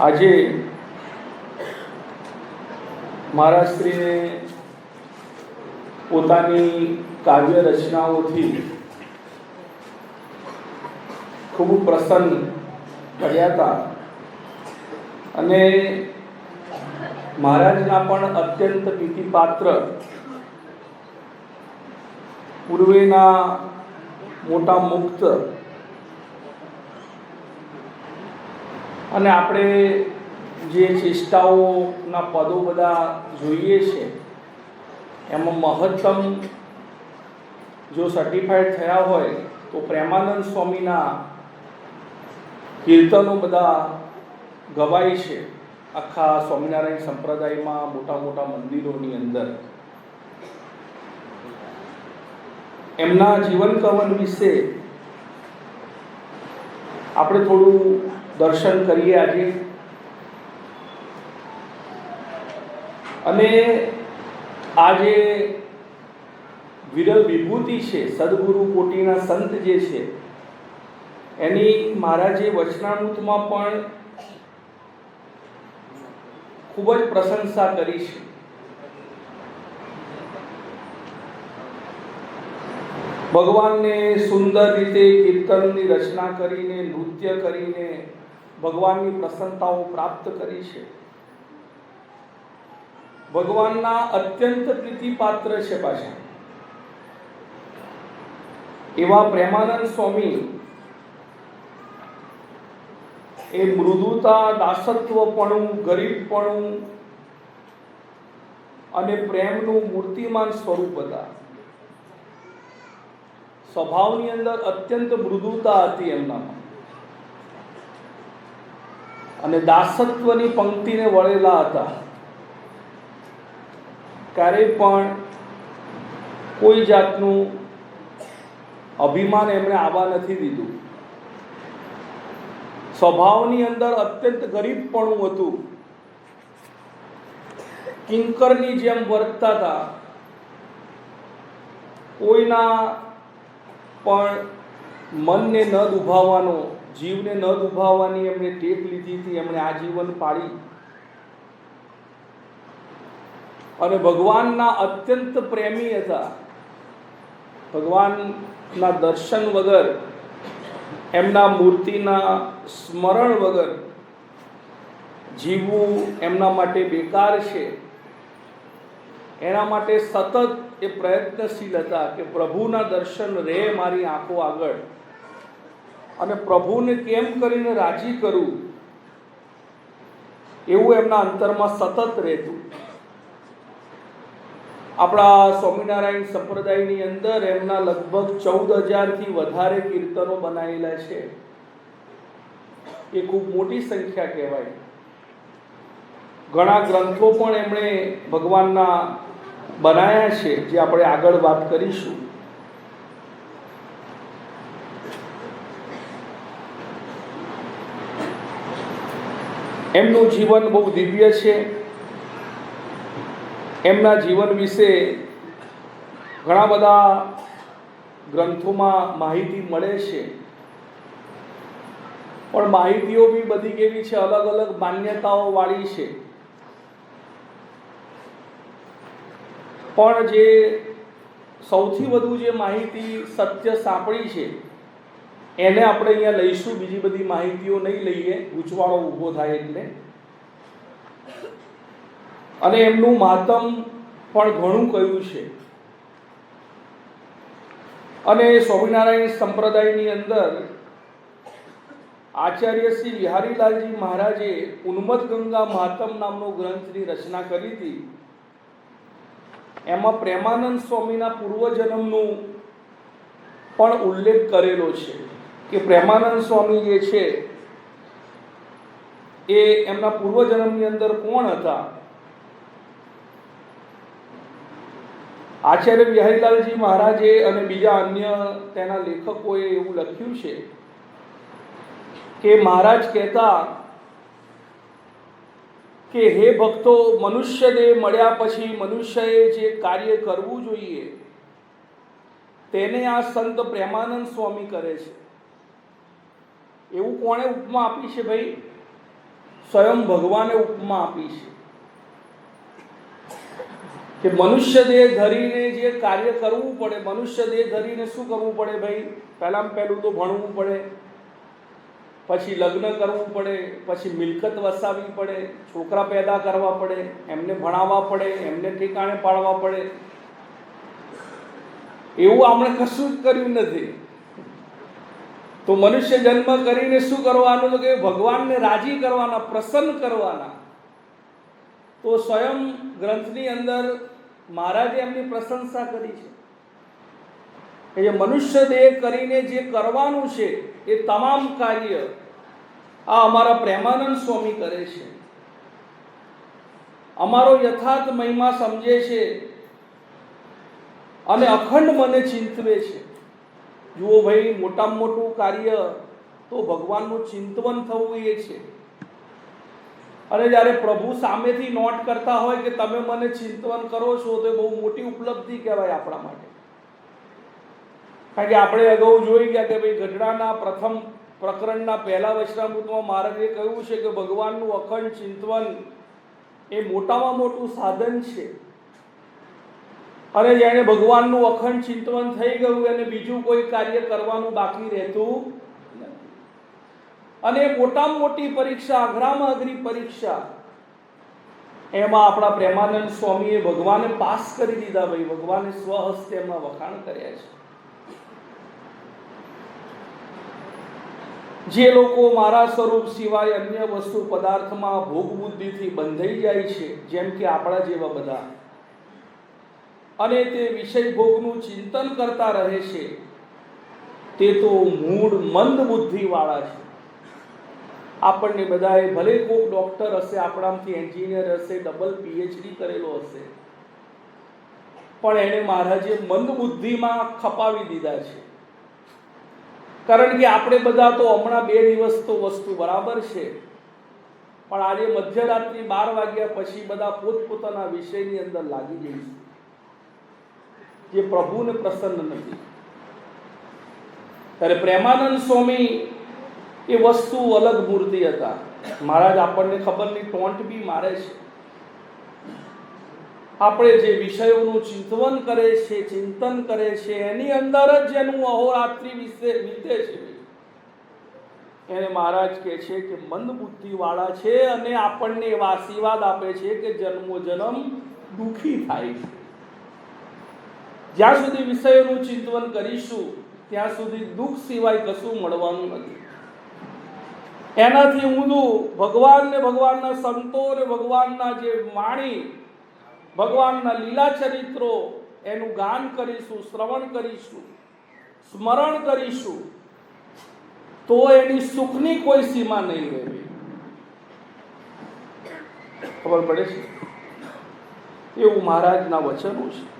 આજે મારા સ્ત્રીને પોતાની કાવ્ય રચનાઓથી ખૂબ પ્રસન્ન કર્યા હતા. અને મહારાજના પણ અત્યંત પ્રીતિપાત્ર પૂર્વેના મોટા મુક્ત. અને આપણે જે ચેષ્ટાઓના પદો બધા જોઈએ છે, એમાં મહત્તમ જો સર્ટિફાઈડ થયા હોય, તો પ્રેમાનંદ સ્વામીના કીર્તનો બધા ગવાય છે. આખા સ્વામિનારાયણ સંપ્રદાયમાં મોટા મોટા મંદિરોની અંદર. એમના જીવન કવન વિશે આપણે થોડું દર્શન કરીએ આજે. અને આ જે વિરલ વિભૂતિ છે, સદગુરુ કોટીના સંત જે છે, એની મારા જે વચનામૃતમાં પણ ખૂબ જ પ્રશંસા કરી છે. ભગવાનને સુંદર રીતે કીર્તનની રચના કરીને, નૃત્ય કરીને ભગવાનની પ્રસન્નતાઓ પ્રાપ્ત કરી છે. ભગવાનના અત્યંત પ્રીતિપાત્ર છે પાછા. એવા પ્રેમાનંદ સ્વામી એ મૃદુતા, દાસત્વપણું, ગરીબપણું અને પ્રેમનું મૂર્તિમાન સ્વરૂપ હતા. સ્વભાવની અંદર અત્યંત મૃદુતા હતી એમનામાં. અને દાસત્વની પંક્તિને વળેલા હતા. ક્યારેય પણ કોઈ જાતનું અભિમાન એમણે આવવા નથી દીધું. સ્વભાવની અંદર અત્યંત ગરીબપણું હતું. કિંકરની જેમ વર્તતા હતા. કોઈના પણ મનને ન દુભાવવાનો, જીવને ન દુભાવવાની એમણે ટેપ લીધી હતી, એમણે આજીવન પાડી. અને ભગવાનના અત્યંત પ્રેમી હતા. ભગવાનના દર્શન વગર, એમના મૂર્તિના સ્મરણ વગર જીવવું એમના માટે બેકાર છે. એના માટે સતત એ પ્રયત્નશીલ હતા કે પ્રભુના દર્શન રહે મારી આંખો આગળ. અને પ્રભુને કેમ કરીને રાજી કરું? એવું એમના અંતરમાં સતત રહેતું. આપણા સ્વામિનારાયણ સંપ્રદાયની અંદર એમના લગભગ ચૌદ હજારથી વધારે કીર્તનો બનાવેલા છે. એ ખૂબ મોટી સંખ્યા કહેવાય. ઘણા ગ્રંથો પણ એમણે ભગવાનના બનાયા છે, જે આપણે આગળ વાત કરીશું. એમનું જીવન બહુ દિવ્ય છે. એમના જીવન વિશે ઘણા બધા ગ્રંથોમાં માહિતી મળે છે. પણ માહિતીઓ બી બધી કેવી છે અલગ અલગ માન્યતાઓ વાળી છે. પણ જે સૌથી વધુ જે માહિતી સત્ય સાંપડી છે, એને આપણે અહીંયા લઈશું. બીજી બધી માહિતીઓ નહીં લઈએ. ગૂંચવાળો ઊભો થાય એટલે. અને એમનું માતમ પણ ઘણું કહ્યું છે. અને સ્વામિનારાયણ સંપ્રદાયની અંદર આચાર્ય શ્રી વિહારીલાલજી મહારાજે ઉન્મદ ગંગા મહાતમ નામનો ગ્રંથની રચના કરી હતી. એમાં પ્રેમાનંદ સ્વામીના પૂર્વજન્મનું પણ ઉલ્લેખ કરેલો છે કે પ્રેમાનંદ સ્વામી જે છે, એ એમના પૂર્વજન્મની અંદર કોણ હતા? આચાર્ય બિહારીલાલજી મહારાજે અને બીજા અન્ય તેના લેખકોએ એવું લખ્યું છે કે મહારાજ કહેતા કે હે ભક્તો મનુષ્ય દેહ મળ્યા પછી મનુષ્યએ જે કાર્ય કરવું જોઈએ, તેને આ સંત પ્રેમાનંદ સ્વામી કરે છે. એવું કોણે ઉપમા આપી છે ભાઈ? સ્વયં ભગવાને ઉપમા આપી છે. કે મનુષ્ય દેહ ધરીને જે કાર્ય કરવું પડે મનુષ્ય દેહ ધરીને શું કરવું પડે ભાઈ? પહેલાં પહેલું તો ભણવું પડે. પછી લગ્ન કરવું પડે, પછી મિલકત વસાવવી પડે, છોકરા પેદા કરવા પડે, એમને ભણાવવા પડે, એમને ઠેકાણે પાડવા પડે. એવું આપણે કશું જ કર્યું નથી. તો મનુષ્ય જન્મ કરીને શું કરવાનું? તો કે ભગવાનને રાજી કરવાના, પ્રસન્ન કરવાના. તો સ્વયં ગ્રંથની અંદર મહારાજે એમની પ્રશંસા કરી છે. કે જે મનુષ્ય દેહ કરીને જે કરવાનું છે, એ તમામ કાર્ય આ અમારા પ્રેમાનંદ સ્વામી કરે છે. અમારો યથાર્થ મહિમા સમજે છે અને અખંડ મને ચિંતવે છે. જુઓ ભાઈ, મોટામાં મોટું કાર્ય તો ભગવાનનું ચિંતવન થવું એ છે. અને જ્યારે પ્રભુ સામેથી નોટ કરતા હોય કે તમે મને ચિંતવન કરો છો, તો બહુ મોટી ઉપલબ્ધિ કહેવાય આપણા માટે. કારણ કે આપણે અગાઉ જોઈ ગયા કે ભાઈ ગઢડાના પ્રથમ પ્રકરણના પહેલા વચનામૃતમાં મહારાજે કહ્યું છે કે ભગવાનનું અખંડ ચિંતવન એ મોટામાં મોટું સાધન છે. અને જેને ભગવાનનું અખંડ ચિંતવન થઈ ગયું એને બીજું કોઈ કાર્ય કરવાનું બાકી રહેતું અને મોટામાં મોટી પરીક્ષા, અઘરામાં અઘરી પરીક્ષા, એમાં આપણા પ્રેમાનંદ સ્વામીએ ભગવાને પાસ કરી દીધા ભાઈ. ભગવાને સ્વહસ્તે એમના વખાણ કર્યા છે. જે લોકો મારા સ્વરૂપ સિવાય અન્ય વસ્તુ પદાર્થમાં ભોગ બુદ્ધિથી બંધાઈ જાય છે, જેમ કે આપણા જેવા બધા. અને તે વિષય ભોગનું ચિંતન કરતા રહે છે, તે તો મૂળ મંદ બુદ્ધિવાળા છે. આપણને બધાએ ભલે કોઈક ડોક્ટર હશે, આપણામાંથી એન્જિનિયર હશે ડબલ પીએચડી કરેલો હશે, પણ એને મહારાજે મંદ બુદ્ધિમાં ખપાવી દીધા છે. કારણ કે આપણે બધા તો હમણાં બે દિવસ તો વસ્તુ બરાબર છે. પણ આજે મધ્યરાત્રિ બાર વાગ્યા પછી બધા પોતપોતાના વિષયની અંદર લાગી જઈશું જે પ્રભુને પ્રસન્ન નથી. ત્યારે પ્રેમાનંદ સ્વામી એ વસ્તુ અલગ મૂર્તિ હતા. મહારાજ આપણને ખબર નહીં, ટોન્ટ બી મારે છે. આપણે જે વિષયોનું ચિંતવન કરે છે, ચિંતન કરે છે, એની અંદર જ એનું અહોરાત્રિ વિશે વીતે છે. એને મહારાજ કહે છે કે મંદ બુદ્ધિવાળા છે અને આપણને એવા આશીર્વાદ આપે છે કે જન્મો જન્મ દુઃખી થાય છે. જ્યાં સુધી વિષયોનું ચિંતવન કરીશું, ત્યાં સુધી દુઃખ સિવાય કશું મળવાનું નથી. એનાથી ઊંધું ભગવાન ને ભગવાનના સંતો ને ભગવાનના જે વાણી ભગવાનના લીલા ચરિત્રો એનું ગાન કરીશું, શ્રવણ કરીશું, સ્મરણ કરીશું. તો એની સુખની કોઈ સીમા નહીં રહેવી. ખબર પડે છે? એવું મહારાજના વચનો છે.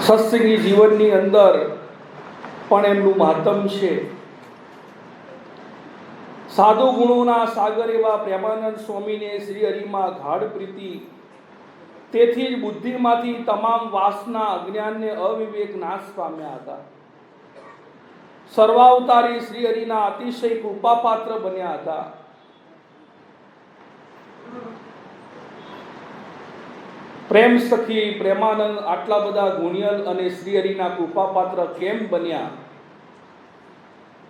સત્સંગી જીવનની અંદર પણ એમનું મહત્તમ છે. સાધુ ગુણોના સાગર એવા પ્રેમાનંદ સ્વામીને શ્રી હરિમાં ગાઢ પ્રીતિ. તેથી જ બુદ્ધિમાંથી તમામ વાસના અજ્ઞાનને અવિવેક નાશ પામ્યા હતા. સર્વાવતારી શ્રી હરિના અતિશય કૃપાપાત્ર બન્યા હતા. પ્રેમ સખી પ્રેમાનંદ આટલા બધા ગુણિયલ અને શ્રી હરિના કૃપાપાત્ર કેમ બન્યા?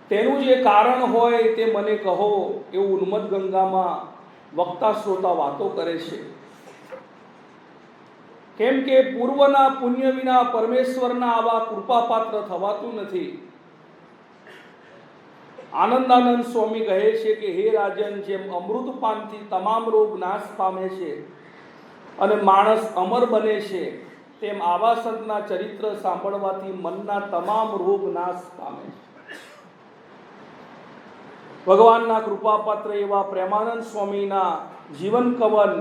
તેનું જે કારણ હોય તે મને કહો એવું ઉન્મદ ગંગામાં વક્તા શ્રોતા વાતો કરે છે. કેમ કે પૂર્વના પુણ્ય વિના પરમેશ્વરના આવા કૃપાપાત્ર થવાતું નથી. આનંદાનંદ સ્વામી કહે છે કે, હે રાજન, જેમ અમૃતપાનથી તમામ રોગ નાશ પામે છે અને માણસ અમર બને છે, તેમ આવા સંતના ચરિત્ર સાંભળવાથી મનના તમામ રોગ નાશ પામે છે. ભગવાનના કૃપાપાત્ર એવા પ્રેમાનંદ સ્વામીના જીવન કવન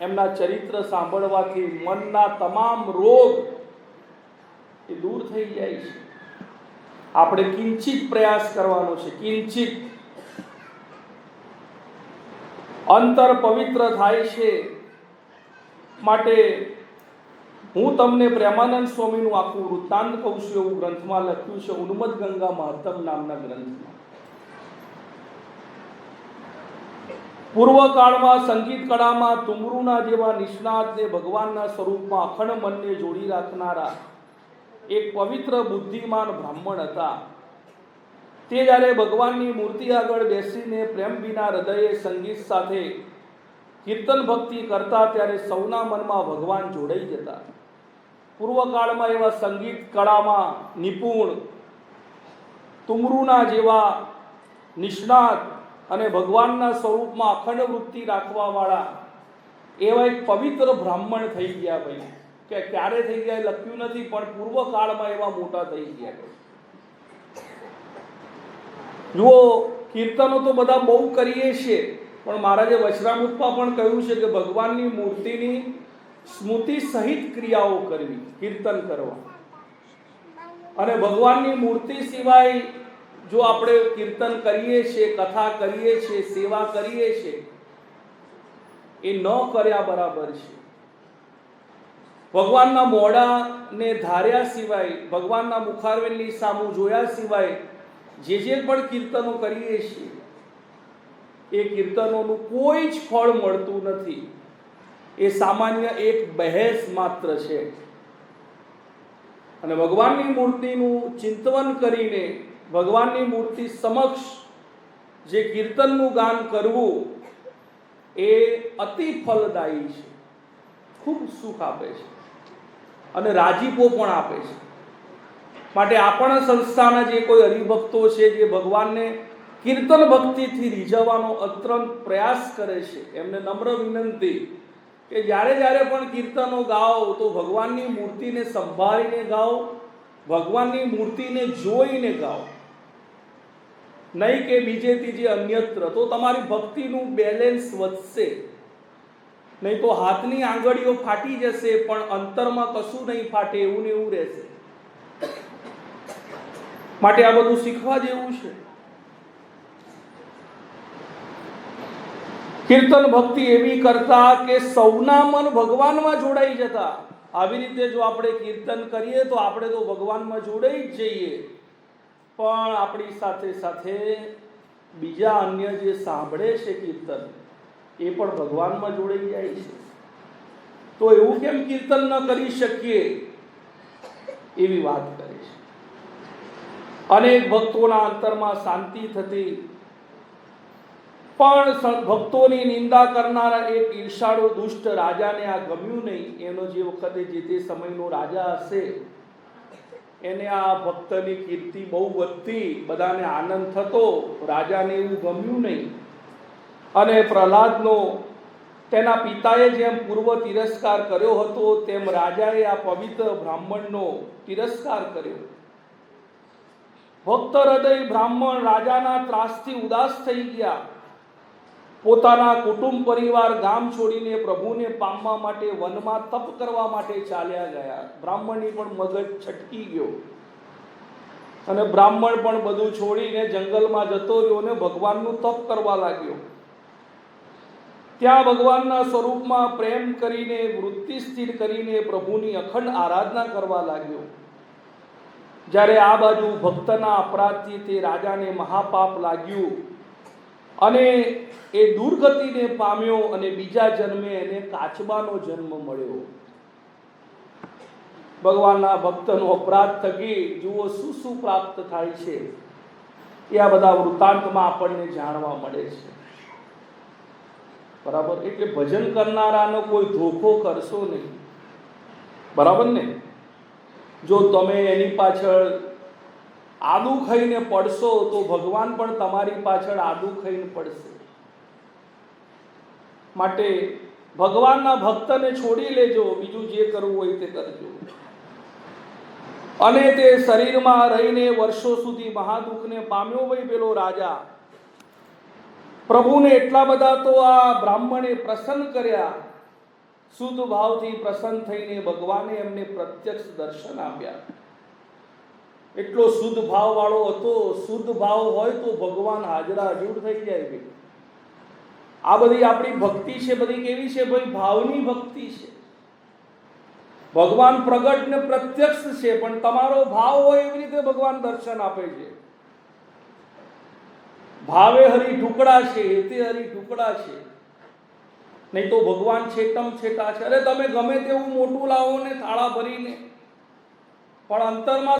એમના ચરિત્ર સાંભળવાથી મનના તમામ રોગ એ દૂર થઈ જાય છે. આપણે કિંચિત પ્રયાસ કરવાનો છે, કિંચિત. અંતર પવિત્ર થાય છે માટે હું તમને પ્રેમાનંદ સ્વામીનું આખું વૃત્તાંત કહું છું, એવું ગ્રંથમાં લખ્યું છે, ઉન્મદ ગંગા મહત્તમ નામના ગ્રંથમાં. પૂર્વકાળમાં સંગીત કળામાં તુમરુના જેવા નિષ્ણાતને ભગવાનના સ્વરૂપમાં અખંડ મનને જોડી રાખનારા એક પવિત્ર બુદ્ધિમાન બ્રાહ્મણ હતા. તે જ્યારે ભગવાનની મૂર્તિ આગળ બેસીને પ્રેમ વિના હૃદયે સંગીત સાથે કીર્તન ભક્તિ કરતા ત્યારે સૌના મનમાં ભગવાન જોડાઈ જતા. પૂર્વકાળમાં એવા સંગીત કળામાં નિપુણ, તુમરુના જેવા નિષ્ણાત અને ભગવાનના સ્વરૂપમાં અખંડ વૃત્તિ રાખવાવાળા એવા એક પવિત્ર બ્રાહ્મણ થઈ ગયા ભાઈ. કે ક્યારે થઈ ગયા લખ્યું નથી, પણ પૂર્વકાળમાં એવા મોટા થઈ ગયા. જુઓ, કીર્તનો તો બધા બહુ કરીએ છીએ, પણ મહારાજે વશરામૃતમાં પણ કહ્યું છે કે ભગવાનની મૂર્તિની સ્મૃતિ સહિત ક્રિયાઓ કરવી, કીર્તન કરવા. અને ભગવાનની મૂર્તિ સિવાય જો આપણે કીર્તન કરીએ છીએ, કથા કરીએ છીએ, સેવા કરીએ છીએ, એ ન કર્યા બરાબર છે. ભગવાનના મોઢાને ધાર્યા સિવાય, ભગવાનના મુખારવેલની સામું જોયા સિવાય, જે જે પણ કીર્તનો કરીએ છીએ, એ કીર્તનોનું કોઈ જ ફળ મળતું નથી. એ સામાન્ય એક બહેસ માત્ર છે. અને ભગવાનની મૂર્તિનું ચિંતવન કરીને ભગવાનની મૂર્તિ સમક્ષ જે કીર્તનનું ગાન કરવું એ અતિ ફલદાયી છે. ખૂબ સુખ આપે છે. અને રાજીપો પણ આપે છે. માટે આપણા સંસ્થાના જે કોઈ હરિભક્તો છે જે ભગવાનને કીર્તન ભક્તિથી રીઝવવાનો અત્રંત પ્રયાસ કરે છે, એમને નમ્ર વિનંતી કે જ્યારે જ્યારે પણ કીર્તનો ગાઓ તો ભગવાનની મૂર્તિને સંભાળીને ગાઓ, ભગવાનની મૂર્તિને જોઈને ગાઓ. નહીં કે બીજે ત્રીજે અન્યત્ર. તો તમારી ભક્તિનું બેલેન્સ વધશે. નહીં તો હાથની આંગળીઓ ફાટી જશે, પણ અંતરમાં કશું નહીં ફાટે એવું ને એવું રહેશે. માટે આ બધું શીખવા જેવું છે. કીર્તન ભક્તિ એવી કરતા કે સૌના મન ભગવાનમાં જોડાઈ જતા. આવી રીતે જો આપણે કીર્તન કરીએ તો આપણે તો ભગવાનમાં જોડાઈ જ જઈએ. પણ આપણી સાથે સાથે બીજા અન્ય જે સાંભળે છે કીર્તન, એ પણ ભગવાનમાં જોડાઈ જાય છે. તો એવું કેમ કીર્તન ન કરી શકીએ? એવી વાત કરે છે. અનેક ભક્તોના અંતરમાં શાંતિ થતી, પણ ભક્તોની નિંદા કરનારા એક ઈર્ષાળુ દુષ્ટ રાજાને આ ગમ્યું નહીં. એનો જે વખતે જે તે સમયનો રાજા હશે એને આ ભક્તની કીર્તિ બહુ વધતી, બધાને આનંદ થતો, રાજાને એવું ગમ્યું નહીં. અને પ્રહલાદનો તેના પિતાએ જેમ પૂર્વ તિરસ્કાર કર્યો હતો, તેમ રાજાએ આ પવિત્ર બ્રાહ્મણનો તિરસ્કાર કર્યો. ભક્ત હૃદય બ્રાહ્મણ રાજાના ત્રાસથી ઉદાસ થઈ ગયા. પોતાના કુટુંબ પરિવાર, ગામ છોડીને પ્રભુને પામવા માટે, વનમાં તપ કરવા માટે ચાલ્યા ગયા. બ્રાહ્મણની પણ મગજ છટકી ગયો. અને બ્રાહ્મણ પણ બધું છોડીને જંગલમાં જતો રહ્યો ને ભગવાનનું તપ કરવા લાગ્યો. ત્યાં ભગવાનના સ્વરૂપમાં પ્રેમ કરીને, વૃત્તિ સ્થિર કરીને પ્રભુની અખંડ આરાધના કરવા લાગ્યો. જ્યારે આ બાજુ ભક્તના અપરાધથી તે રાજાને મહાપાપ લાગ્યું અને એ દુર્ગતિને પામ્યો અને બીજા જન્મે એને કાચબાનો જન્મ મળ્યો. ભગવાનના ભક્તનો અપરાધ થકી જુઓ શું શું પ્રાપ્ત થાય છે. એ આ બધા વૃત્તાંતમાં આપણને જાણવા મળે છે. બરાબર? એટલે ભજન કરનારાનો કોઈ ધોખો કરશો નહીં. બરાબર ને? જો તમે એની પાછળ આદુ ખાઈને પડશો તો ભગવાન પણ તમારી પાછળ આદુ ખાઈને પડશે. માટે ભગવાનના ભક્તને છોડી લેજો, બીજું જે કરવું હોય તે કરજો. અને તે શરીરમાં રહીને વર્ષો સુધી મહાદુઃખને પામ્યો ભાઈ પેલો રાજા. પ્રભુને એટલા બધા તો આ બ્રાહ્મણે પ્રસન્ન કર્યા. શુદ્ધ ભાવથી પ્રસન્ન થઈને ભગવાને એમને પ્રત્યક્ષ દર્શન આપ્યા. એટલો શુદ્ધ ભાવ વાળો હતો, શુદ્ધ ભાવ હોય તો ભગવાન હાજરા હજૂર થઈ જાય ભાઈ. આ બધી આપણી ભક્તિ છે, બધી કેવી છે? ભાઈ, ભાવની ભક્તિ છે. ભગવાન પ્રગટ ને પ્રત્યક્ષ છે, પણ તમારો ભાવ હોય એવી રીતે ભગવાન દર્શન આપે છે. ભાવે હરી ઢુકડા છે તે હરી ઢુકડા છે. નહીં તો ભગવાન છેટમ છેટા છે. અરે તમે ગમે તેવું મોટું લાવો ને, થાળા ભરીને. પણ અંતરમાં